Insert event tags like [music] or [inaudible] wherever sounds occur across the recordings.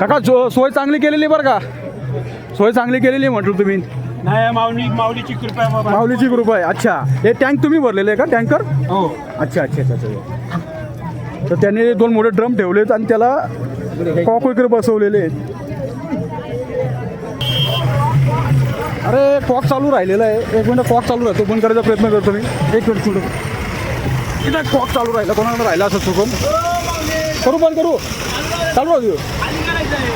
काका जो सोय चांगली केलेली बरं का? सोय चांगली केलेली म्हटलं तुम्ही? नाही माऊली माऊलीची कृपा बाबा. माऊलीची ग्रुप आहे. अच्छा. हे टँक तुम्ही भरलेले आहे का? टँकर हो. अच्छा अच्छा अच्छा अच्छा. तर त्यांनी दोन मोठे ड्रम ठेवलेत आणि त्याला कॉक वगैरे बसवलेले आहेत. अरे कॉक चालू राहिलेला आहे. एक मिनिट कॉक चालू राहतो. बंद करायचा प्रयत्न करतो मी. एक मिनिट पुढं इथं कॉक चालू राहिला. कोणाकडे राहिला असं चुकून करू बंद करू. चालू राहू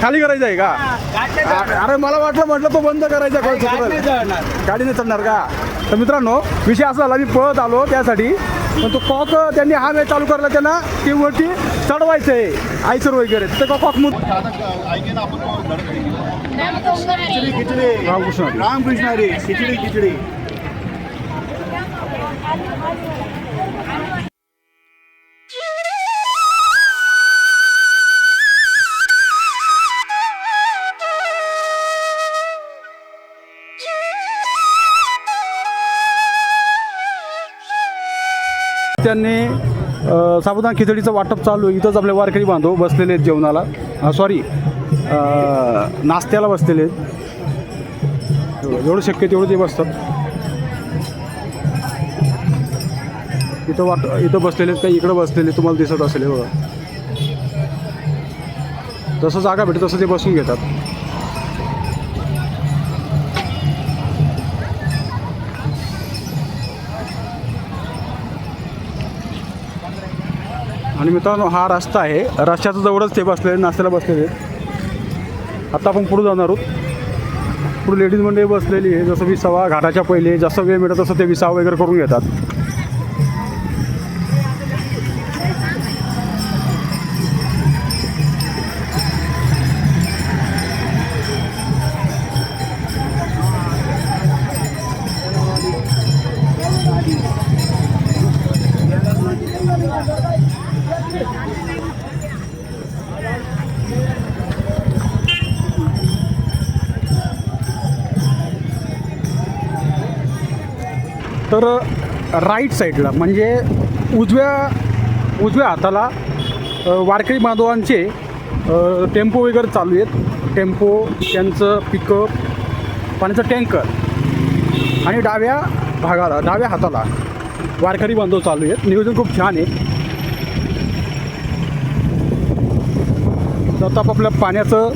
खाली करायचं आहे का? अरे मला वाटलं म्हटलं तो बंद करायचा. गाडी नाही चालणार. का? तर मित्रांनो विषय असा झाला मी पळत आलो त्यासाठी. पण तो कॉक त्यांनी हा वेळ चालू करला त्यांना की वरती चढवायचं आहे आयसर वगैरे तर कॉक मग रामकृष्ण. हरी खिचडी खिचडी. त्यांनी अ, साबुदाणा खिचडीचं वाटप चालू आहे. इथंच आपले वारकरी बांधव बसलेले आहेत जेवणाला. सॉरी नाश्त्याला बसलेले आहेत. एवढं जेवढं शक्य तेवढं ते बसतात. इथं वाट इथं बसलेले आहेत काही इकडं बसलेले तुम्हाला दिसत असेल बघा. जसं जागा भेटेल तसं ते बसून घेतात. आणि मित्रांनो हा रस्ता आहे. रस्त्याच्या जवळच ते बसलेले नाश्त्याला बसलेले आहेत. आता आपण पुढे जाणार आहोत. पुढे लेडीज मंडळी बसलेली आहे. जसं विसावा घाटाच्या पहिले जसं वेळ मिळत तसं ते विसावा वगैरे करून घेतात. तर राईट साईडला म्हणजे उजव्या उजव्या हाताला वारकरी बांधवांचे टेम्पो वगैरे चालू आहेत. टेम्पो त्यांचं पिकअप पाण्याचं टँकर आणि डाव्या भागाला डाव्या हाताला वारकरी बांधव चालू आहेत. नियोजन खूप छान आहे. तर आता आपल्या पाण्याचं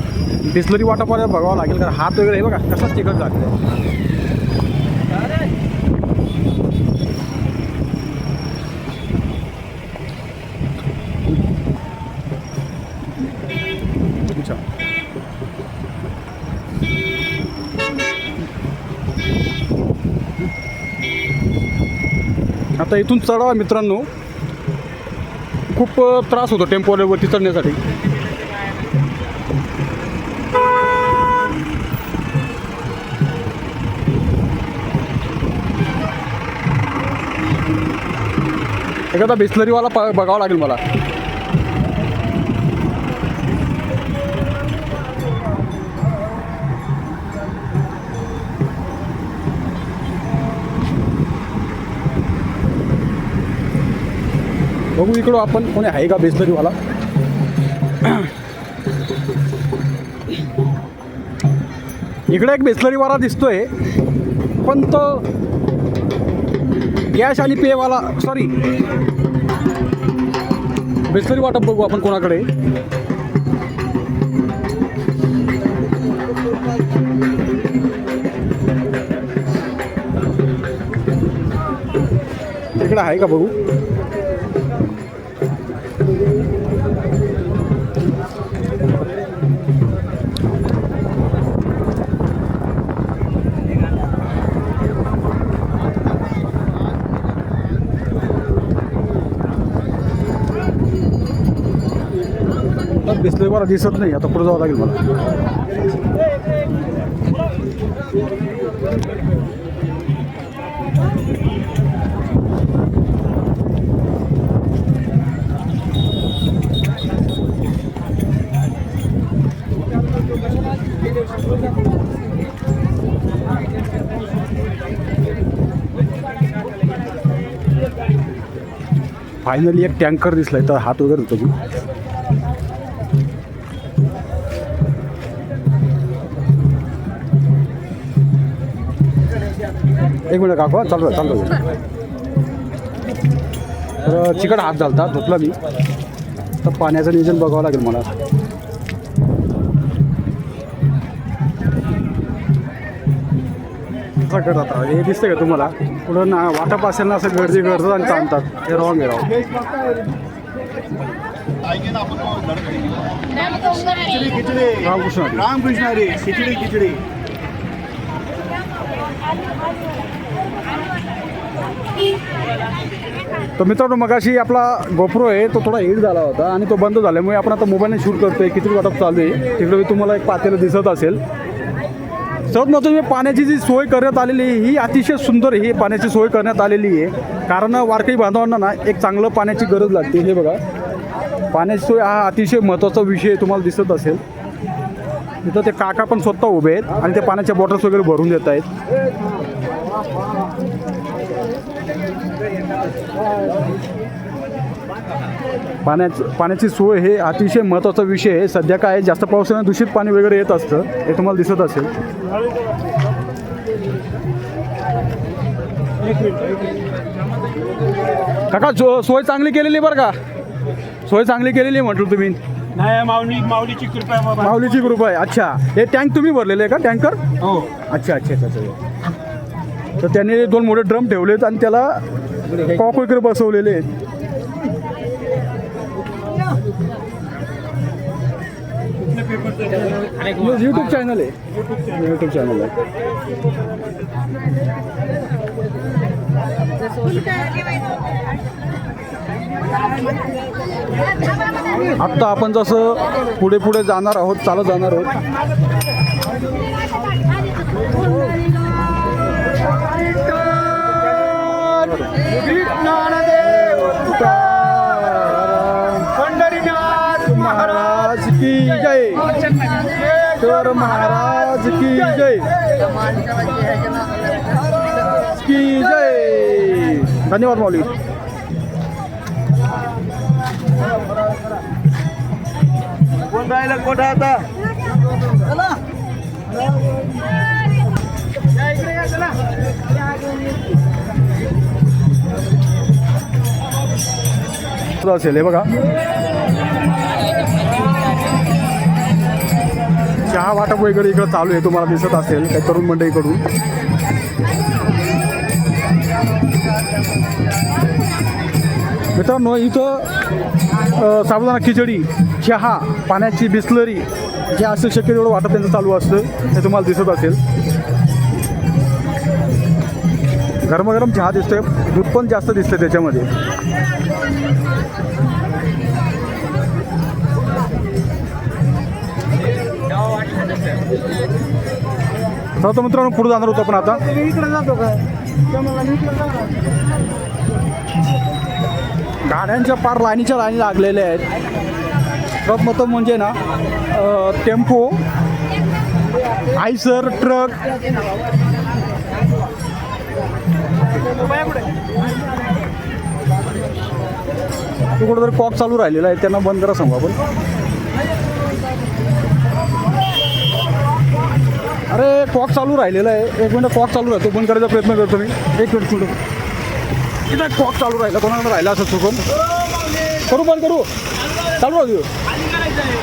बिस्लरी वाटपाला बघावं लागेल. कारण हात वगैरे हे बघा कसा चिकट लागतं आहे अच्छा आता इथून चढावा मित्रांनो. खूप त्रास होतो टेम्पोवरती चढण्यासाठी. एखादा बिस्लरीवाला प बघावा लागेल मला. बघू इकडं आपण कोणी आहे का बेसलरीवाला इकडे एक बेसलरीवाला दिसतोय पण तो गॅश आणि पेवाला सॉरी बेसलरी वाटप बघू आपण कोणाकडे. इकडे आहे का बघू? मला दिसत नाही. आता पुढे जावं लागेल मला. फायनली एक टँकर दिसलाय. तर हात वगैरे होतो एक मिनिट काकू चालू आहे चालू. आहे. तर चिकट हात झालता धुतला मी. तर पाण्याचं नियोजन बघावं लागेल मला. करत आता. हे दिसतंय का तुम्हाला? पुढं ना वाटप असेल ना असं गर्दी करतात आणि ताणतात. हे रॉंग आहे खिचडी रामकृष्ण. रामकृष्ण हरी. खिचडी खिचडी. तर मित्रांनो मगाशी आपला गोप्रो आहे तो थोडा हिट झाला होता आणि तो बंद झाल्यामुळे आपण आता मोबाईलने शूट करतोय. किती वाटप चालू आहे? तिकडे मी तुम्हाला एक पातेलं दिसत असेल. सर्वात महत्त्वाची पाण्याची जी सोय करण्यात आलेली आहे ही अतिशय सुंदर ही पाण्याची सोय करण्यात आलेली आहे. कारण वारकरी बांधवांना ना एक चांगलं पाण्याची गरज लागते. हे बघा. पाण्याची सोय हा अतिशय महत्त्वाचा विषय तुम्हाला दिसत असेल. तिथं ते काका पण स्वतः उभे आहेत आणि ते पाण्याच्या बॉटल्स वगैरे भरून देत आहेत. पाण्याच पाण्याची सोय हे अतिशय महत्त्वाचा विषय आहे. सध्या काय जास्त पावसाने दूषित पाणी वगैरे येत असतं. हे तुम्हाला दिसत असेल. काका सो सोय चांगली केलेली आहे बरं का? सोय चांगली केलेली आहे म्हटलं तुम्ही. नाही माऊली माऊलीची कृपा आहे बाबा. माऊलीची ग्रुप आहे. अच्छा. हे टँक तुम्ही भरलेले आहे का टँकर हो. अच्छा अच्छा अच्छा अच्छा. तर त्यांनी दोन मोठे ड्रम ठेवलेत आणि त्याला कॉक वगैरे बसवलेले आहेत. यूट्यूब चॅनल आहे. यूट्यूब चॅनल आहे. आत्ता आपण जसं पुढे पुढे जाणार आहोत चालत जाणार आहोत. महाराज की जय। तर महाराज की जय। की जय। धन्यवाद मौली। कोण राहिलं? कोठा आता? असेल हे बघा. चहा वाटप वगैरे इकडं चालू आहे तुम्हाला दिसत असेल काही तरुण मंडळीकडून. मित्रांनो इथं साबुदाणा खिचडी चहा पाण्याची बिस्लरी जे असेल शक्य तेवढं वाटप त्यांचं चालू असतं हे तुम्हाला दिसत असेल. गरमागरम चहा दिसतोय दूध पण जास्त दिसतंय त्याच्यामध्ये. तर मित्रांनो पुढे जाणार होतो आपण आता. इकडे जातो काय गाड्यांच्या पार लाईनीच्या लाईनी लागलेल्या आहेत. ट्रक मत म्हणजे ना टेम्पो आयसर ट्रक. तो कॉक चालू राहिलेला आहे त्यांना बंद करा सांगू आपण. अरे कॉक चालू राहिलेला आहे. एक मिनिट कॉक चालू राहतो. बंद करायचा प्रयत्न करतो मी. एक मिनिट. कुठं इथं कॉक चालू राहिला. कोणाला राहिला असं चुकून? करू बंद करू. चालू राहू देऊ.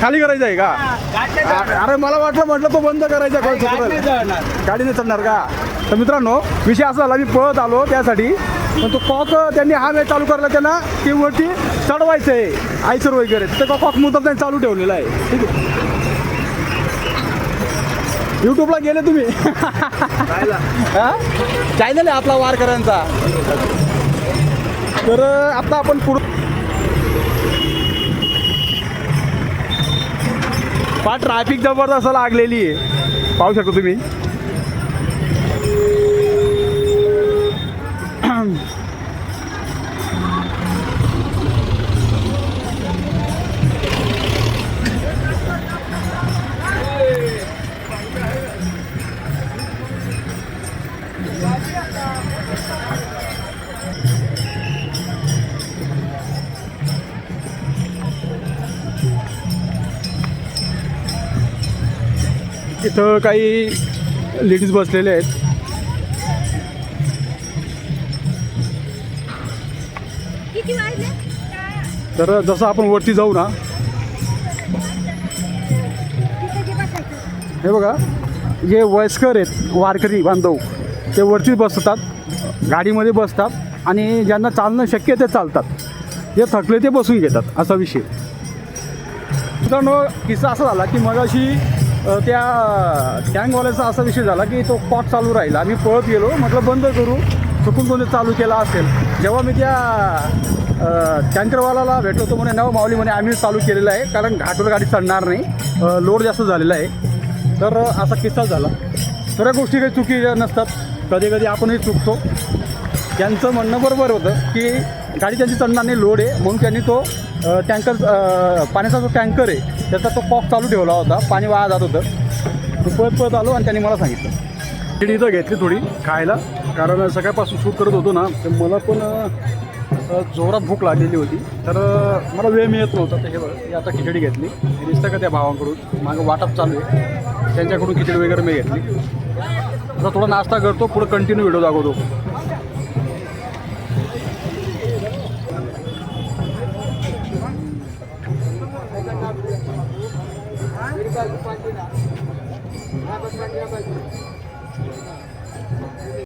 खाली करायचं आहे का? अरे मला वाटलं म्हटलं तो बंद करायचा गाडी नाही चालणार का? तर मित्रांनो विषय असा झाला मी पळत आलो त्यासाठी. पण तो कॉक त्यांनी हा वेळ चालू करायला त्यांना ती वरती चढवायचं आहे आयसर वगैरे. ते कॉक मुद्दा त्यांनी चालू ठेवलेला आहे. ठीक आहे. यूट्यूबला गेले तुम्ही. [laughs] हा? चॅनल आहे आपला वारकऱ्यांचा. तर आता आपण पुढं पा ट्रॅफिक जबरदस्त लागलेली आहे पाहू शकता तुम्ही. इथं काही लेडीज बसलेले आहेत. तर जसं आपण वरती जाऊ ना हे बघा जे वयस्कर आहेत वारकरी बांधव ते वरतीच बसतात गाडीमध्ये बसतात आणि ज्यांना चालणं शक्य ते चालतात. जे थकले ते बसून घेतात असा विषय. मित्रांनो किस्सा असा झाला की मगाशी त्या टँकवाल्याचा असा विषय झाला की तो पॉट चालू राहिला. आम्ही पळत गेलो म्हटलं बंद करू. चुकून कोणी चालू केला असेल. जेव्हा मी त्या अ, टँकरवाल्याला भेटलो तो म्हणे नव माऊली म्हणे आम्ही चालू केलेलं आहे कारण घाटवर गाडी चढणार नाही. लोड जास्त झालेला आहे. तर असा किस्सा झाला. सगळ्या गोष्टी काही चुकीच्या नसतात. कधी कधी आपणही चुकतो. त्यांचं म्हणणं बरोबर होतं की गाडी त्यांची चढणार नाही लोड आहे. म्हणून त्यांनी तो टँकर पाण्याचा जो टँकर आहे त्याचा तो कॉक चालू ठेवला होता. पाणी वाया जात होतं. मी पळत पळत आलो आणि त्यांनी मला सांगितलं. खिचडी इथं घेतली थोडी खायला कारण सकाळपासून शूट करत होतो ना तर मला पण जोरात भूक लागलेली होती. तर मला वेळ मिळत नव्हता तर हे बघ आता खिचडी घेतली. दिसतं का त्या भावांकडून? मागं वाटप चालू आहे. त्यांच्याकडून खिचडी वगैरे मी घेतली. आता थोडा नाश्ता करतो पुढं कंटिन्यू व्हिडिओ दाखवतो. Dapat panjang baju.